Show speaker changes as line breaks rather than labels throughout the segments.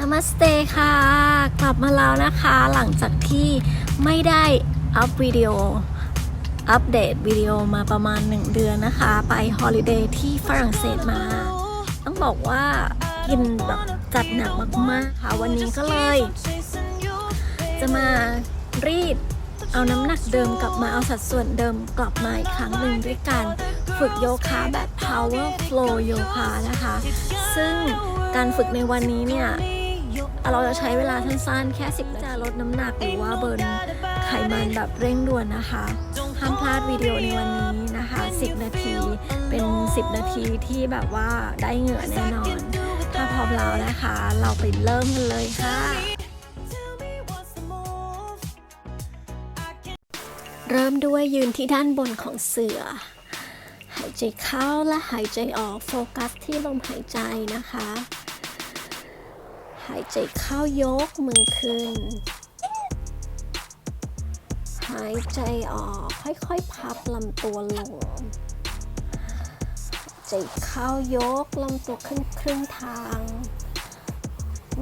นามัสเตค่ะ กลับมาแล้วนะคะหลังจากที่ไม่ได้อัพวิดีโอ อัปเดตวิดีโอมาประมาณ 1 เดือนนะคะ ไปฮอลิเดย์ที่ฝรั่งเศสมา ต้องบอกว่ากินแบบจัดหนักมากๆค่ะ วันนี้ก็เลย จะมารีดเอาน้ำหนักเดิมกลับมาเอาสัดส่วนเดิมกลับมาอีกครั้งหนึ่งด้วยการฝึกโยคะแบบ power flow โยคะนะคะ ซึ่งการฝึกในวันนี้เนี่ย เราจะใช้เวลาสั้นๆ แค่10จะลดน้ำหนักหรือว่าเบิร์นไขมันแบบเร่งด่วนนะคะ ห้ามพลาดวิดีโอในวันนี้นะคะ 10 นาทีเป็น 10 นาทีที่แบบว่าได้เหงื่อแน่นอน ถ้าพร้อมแล้วนะคะ เราไปเริ่มกันเลยค่ะเริ่มด้วยยืนที่ด้านบนของเสือ หายใจเข้าและหายใจออกโฟกัสที่ลมหายใจนะคะ หายใจเข้ายกมือขึ้น หายใจออกค่อยๆ พับลำตัวลงหายใจเข้ายกลำตัวขึ้นครึ่งทาง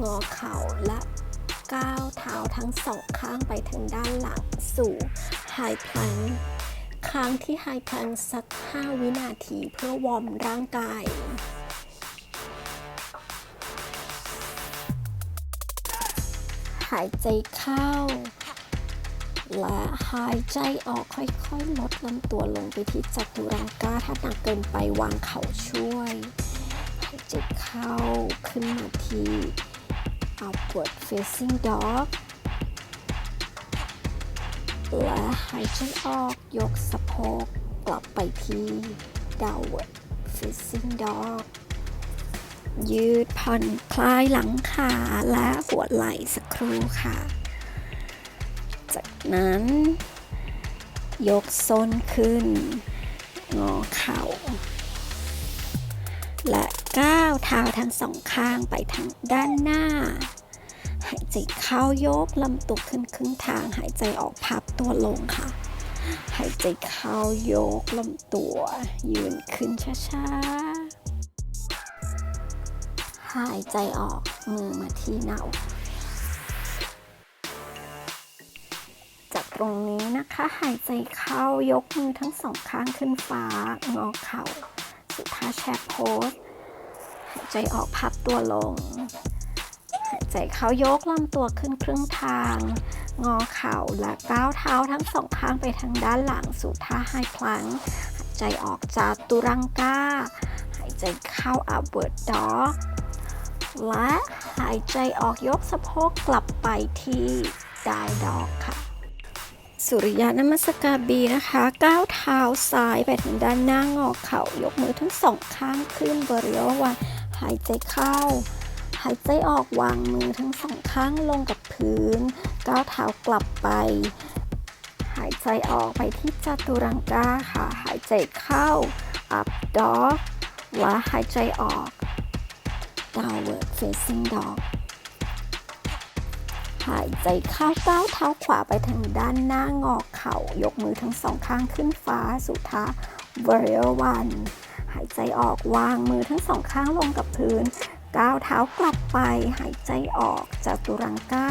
งอเข่าและก้าวเท้าทั้งสองข้างไปทางด้านหลังสู่ High Plank ครั้งที่ High Plank สัก 5 วินาทีเพื่อวอร์มร่างกายายใจเข้า และหายใจออกค่อยๆ ลดลำตัวลงไปที่จัตุรังกาถ้าหนักเกินไปวางเข่าช่วย หายใจเข้าขึ้นมาที่ upward facing dog และหายใจออกยกสะโพกกลับไปที่ downward facing dog ยืดผ่อนคลายหลังขาและหัวไหล่สักครู่ค่ะ จากนั้น ยกส้นขึ้น งอเข่า และก้าวเท้าทั้งสองข้างไปทางด้านหน้า หายใจเข้ายกลำตัวขึ้นครึ่งทาง หายใจออกพับตัวลงค่ะ หายใจเข้ายกลำตัว ยืนขึ้นช้าๆ หายใจออกมือมาที่หน้าอกจากตรงนี้นะคะหายใจเข้ายกมือทั้งสองข้างขึ้นฟ้างอเข่า สุดท่าแชร์โพสหายใจออกพับตัวลง หายใจเข้ายกลำตัวขึ้นครึ่งทาง งอเข่าและก้าวเท้าทั้งสองข้างไปทางด้านหลังสู่ท่าไฮพลังหายใจออกจากตุรังกาหายใจเข้าอัพเวิร์ดด็อก และหายใจออกยกสะโพกกลับไปที่ดาวดอกค่ะ สุริยะนมัสการบีนะคะก้าวเท้าซ้ายไปทางด้านหน้างอเข่ายกมือทั้งสองข้างขึ้นบริเวณวันหายใจเข้า หายใจออกวางมือทั้งสองข้างลงกับพื้น ก้าวเท้ากลับไป หายใจออกไปที่จัตุรังกาค่ะ หายใจเข้า up dog และหายใจออก downward facing dog หายใจเข้าก้าวเท้าขวาไปทางด้านหน้างอเข่ายกมือทั้งสองข้างขึ้นฟ้าสู่ท่า warrior one หายใจออกวางมือทั้งสองข้างลงกับพื้น ก้าวเท้ากลับไป หายใจออกจากตุรังกา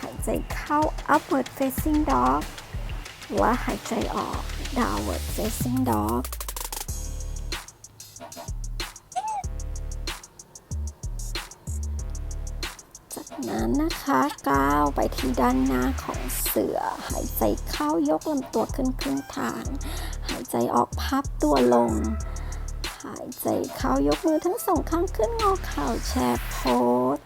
หายใจเข้า upward facing dog และหายใจออก downward facing dog นั้นนะคะก้าวไปที่ด้านหน้าของเสือ หายใจเข้ายกลำตัวขึ้นครึ่งทาง หายใจออกพับตัวลง หายใจเข้ายกมือทั้งสองข้างขึ้นงอเข่าแชร์โพส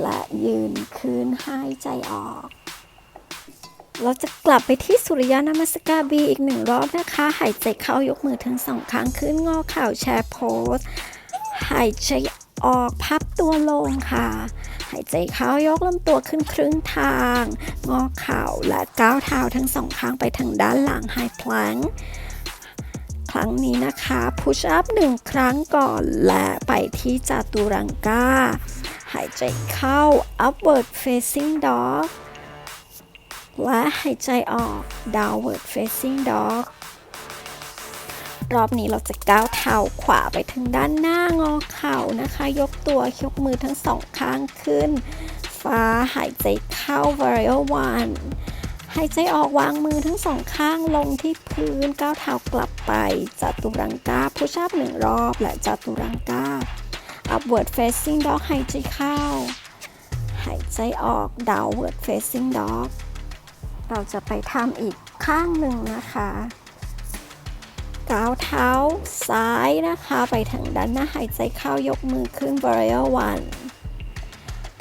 และยืนคืนหายใจออก เราจะกลับไปที่สุริยานามัสกาบีอีกหนึ่งรอบนะคะ หายใจเข้ายกมือทั้งสองข้างขึ้นงอเข่าแชร์โพสหายใจออกพับตัวลงค่ะ หายใจเข้ายกลำตัวขึ้นครึ่งทาง งอเข่าและก้าวเท้าทั้งสองข้างไปทางด้านหลังไฮพลังครั้งนี้นะคะพุชอัพหนึ่งครั้งก่อนและไปที่จัตุรังกาหายใจเข้า upward facing dog และหายใจออก downward facing dog รอบนี้เราจะก้าวเท้าขวาไปทางด้านหน้างอเข่านะคะ ยกตัวยกมือทั้งสองข้างขึ้น ฟ้าหายใจเข้า varial one หายใจออกวางมือทั้งสองข้างลงที่พื้นก้าวเท้ากลับไปจัตุรังกาพุช up หนึ่งรอบและจัตุรังกา upward facing dog หายใจเข้า หายใจออก downward facing dog เราจะไปทำอีกข้างหนึ่งนะคะ ก้าวเท้าซ้ายนะคะ ไปทางด้านหน้าหายใจเข้ายกมือขึ้น warrior one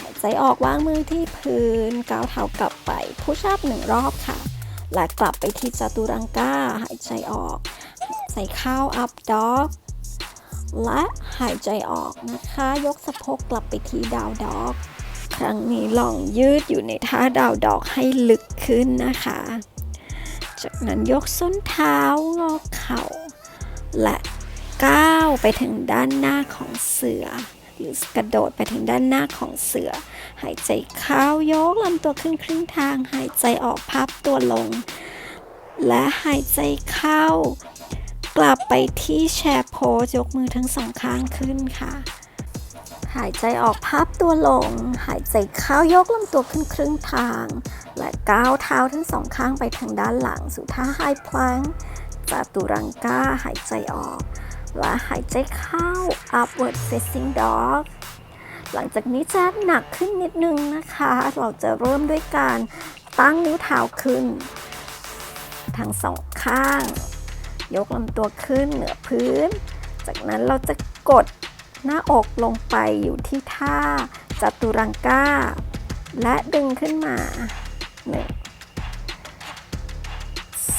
หายใจออกวางมือที่พื้นก้าวเท้ากลับไปพุช up หนึ่งรอบค่ะ และกลับไปที่จัตุรังกาหายใจออกหายใจเข้า up dog และหายใจออกนะคะ ยกสะโพกกลับไปที่ดาวด็อก ครั้งนี้ลองยืดอยู่ในท่าดาวดอกให้ลึกขึ้นนะคะ จากนั้นยกส้นเท้างอเข่า และก้าวไปถึงด้านหน้าของเสือ หรือกระโดดไปถึงด้านหน้าของเสือ หายใจเข้ายกลำตัวขึ้นครึ่งทาง หายใจออกพับตัวลง และหายใจเข้ากลับไปที่แชร์โพสยกมือทั้งสองข้างขึ้นค่ะ หายใจออกพับตัวลง หายใจเข้ายกลำตัวขึ้นครึ่งทาง และก้าวเท้าทั้งสองข้างไปทางด้านหลัง สู่ท่าไฮพลังจัตุรังกาหายใจออก และหายใจเข้า upward facing dog หลังจากนี้จะหนักขึ้นนิดนึงนะคะ เราจะเริ่มด้วยการตั้งนิ้วเท้าขึ้น ทั้งสองข้าง ยกลำตัวขึ้นเหนือพื้น จากนั้นเราจะกด หน้าอกลงไปอยู่ที่ท่าจัตุรังกาและดึงขึ้นมาหนึ่ง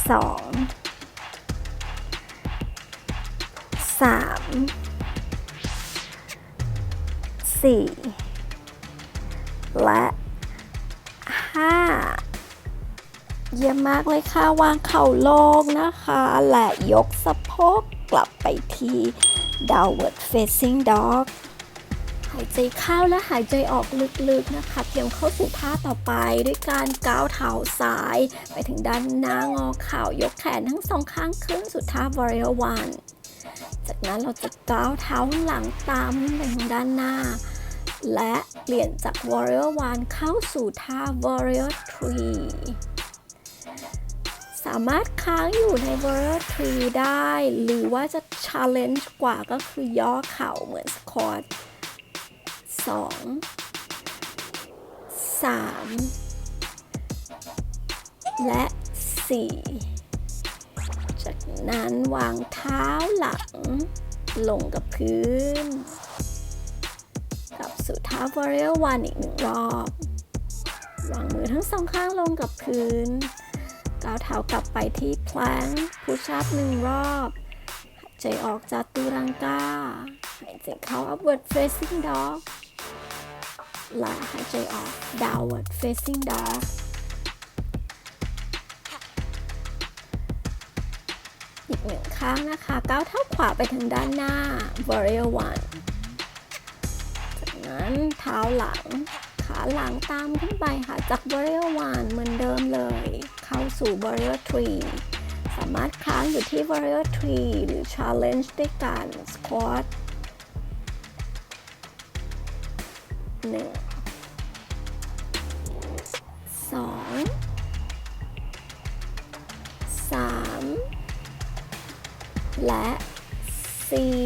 สองสามสี่และห้า เยี่ยมมากเลยค่ะ วางเข่าลงนะคะ และยกสะโพกกลับไปที่ downward facing dog หายใจเข้าและหายใจออกลึกๆนะคะ เตรียมเข้าสู่ท่าต่อไปด้วยการก้าวเท้าซ้าย ไปถึงด้านหน้างอเข่ายกแขนทั้งสองข้างขึ้นสู่ท่า warrior one จากนั้นเราจะก้าวเท้าหลังตามไปทางด้านหน้า และเปลี่ยนจาก warrior one เข้าสู่ท่า warrior three ามารถค้างอยู่ใน warrior tree ได้ หรือว่าจะ challenge กว่าก็คือย่อเข่าเหมือน squat สองสามและสี่จากนั้นวางเท้าหลัง ลงกับพื้น กับสู่เท้า warrior one อีกหนึ่งรอบ วางมือทั้งสองข้างลงกับพื้น ก้าวเท้ากลับไปที่แพลงพุช up หนึ่งรอบหายใจออกจากตูรังกาหายใจเข้า upward facing dog และหายใจออก downward facing dog อีกหนึ่งข้างนะคะก้าวเท้าขวาไปทางด้านหน้า warrior one จากนั้นเท้าหลัง ขาหลังตามขึ้นไปค่ะจาก warrior one เหมือนเดิมเลย เข้าสู่ warrior Tree สามารถค้างอยู่ที่ warrior Tree หรือ challenge ด้วยการ squat หนึ่งสองสามและสี่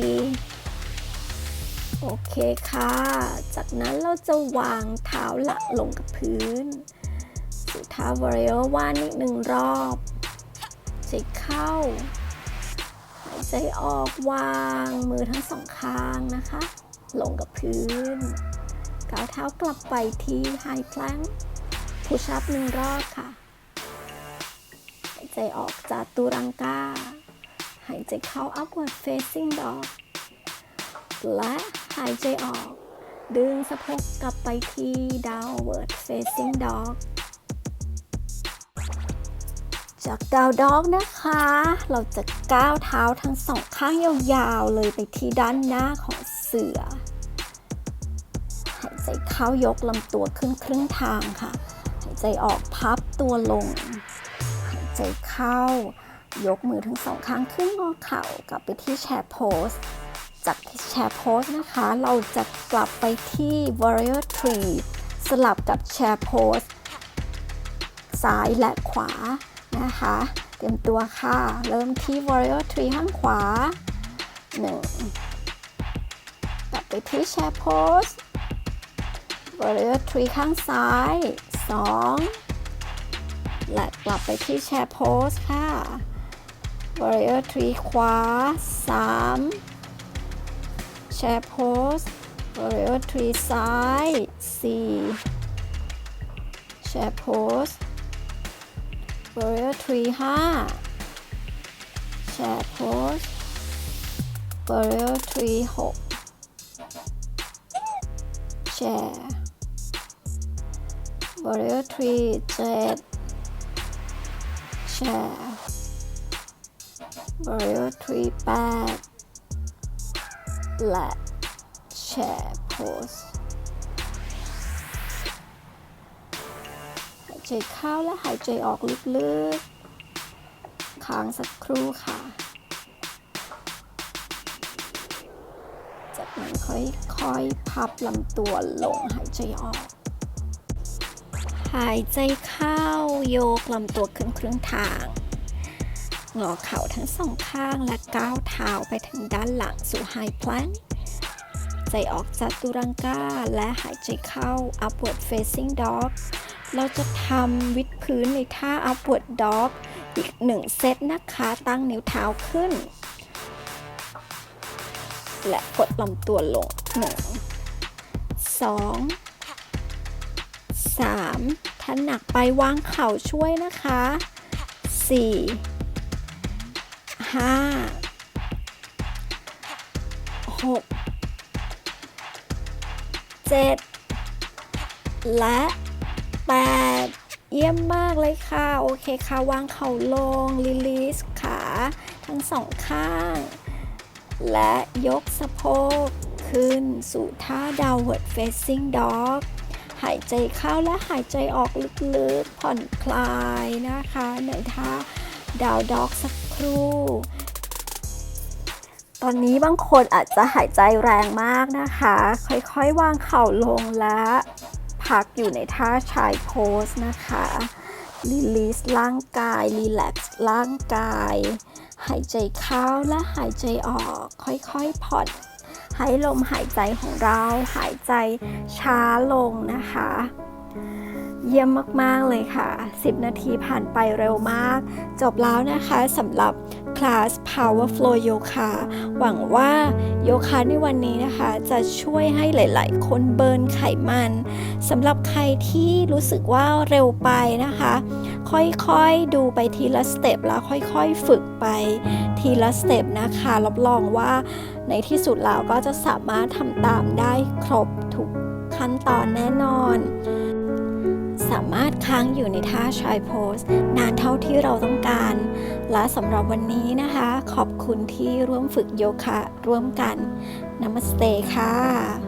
โอเคค่ะ จากนั้นเราจะวางเท้าหลักลงกับพื้น ท้า warrior one อีกหนึ่งรอบใจเข้า หายใจออกวางมือทั้งสองข้างนะคะ ลงกับพื้นก้าวเท้ากลับไปที่ high plank push up หนึ่งรอบค่ะ หายใจออกจากตูรังกาหายใจเข้า upward facing dog และหายใจออก ดึงสะโพกกลับไปที่ downward facing dog จากดาวด็อกนะคะ เราจะก้าวเท้าทั้งสองข้างยาวๆ เลยไปที่ด้านหน้าของเสือ หายใจเข้ายกลำตัวขึ้นครึ่งทางค่ะ หายใจออกพับตัวลง หายใจเข้ายกมือทั้งสองข้างขึ้นงอเข่ากลับไปที่แชร์โพสจากแชร์โพสนะคะ เราจะกลับไปที่ warrior tree สลับกับแชร์โพสซ้ายและขวา นะคะ เตรียมตัวค่ะ เริ่มที่ warrior tree ข้างขวา1กลับไปที่แชร์โพส warrior tree ข้างซ้าย 2 และกลับไปที่แชร์โพสค่ะ warrior tree ขวา3แชร์โพส warrior tree ซ้าย4แชร์โพส warrior tree 5แชร์โพส warrior tree 6แชร์ warrior tree 7แชร์ warrior tree 8และแช ใจเข้าและหายใจออกลึกๆ ค้างสักครู่ค่ะ จากนั้นค่อยๆ พับลำตัวลงหายใจออก หายใจเข้าโยกลำตัวขึ้นครึ่งทาง งอเข่าทั้งสองข้างและก้าวเท้าไปทางด้านหลังสู่ไฮพล n งใจออกจากตุรังกาและหายใจเข้า upward facing dog เราจะทำวิดพื้นในท่า upward dog อีกหนึ่งเซตนะคะ ตั้งนิ้วเท้าขึ้น และกดลำตัวลงหนึ่งสองสามถ้าหนักไปวางเข่าช่วยนะคะสี่ห้าหกเจ็ดและ แปดเยี่ยมมากเลยค่ะ โอเคค่ะ วางเข่าลงรีลีสขาทั้งสองข้าง และยกสะโพกขึ้นสู่ท่า downward facing dog หายใจเข้าและหายใจออกลึกๆ ผ่อนคลายนะคะ ในท่า down dog สักครู่ ตอนนี้บางคนอาจจะหายใจแรงมากนะคะ ค่อยๆ วางเข่าลงและ พักอยู่ในท่าชายโพสนะคะรีลีสร่างกายรีแลกซ์ร่างกาย หายใจเข้าและหายใจออก ค่อยๆผ่อนให้ลมหายใจของเราหายใจช้าลงนะคะ เยี่ยมมาก ๆ เลยค่ะ 10 นาทีผ่านไปเร็วมาก จบแล้วนะคะสำหรับ คลาส Power Flow Yoga หวังว่าโยคะในวันนี้นะคะ จะช่วยให้หลาย ๆ คนเบิร์นไขมันสำหรับใครที่รู้สึกว่าเร็วไปนะคะ ค่อย ๆ ดูไปทีละสเต็ปแล้วค่อย ๆ ฝึกไปทีละสเต็ปนะคะ รับรองว่าในที่สุดแล้วก็จะสามารถทำตามได้ครบทุกขั้นตอนแน่นอน สามารถค้างอยู่ในท่าชายโพสนานเท่าที่เราต้องการ และสำหรับวันนี้นะคะ ขอบคุณที่ร่วมฝึกโยคะร่วมกันนามัสเตค่ะ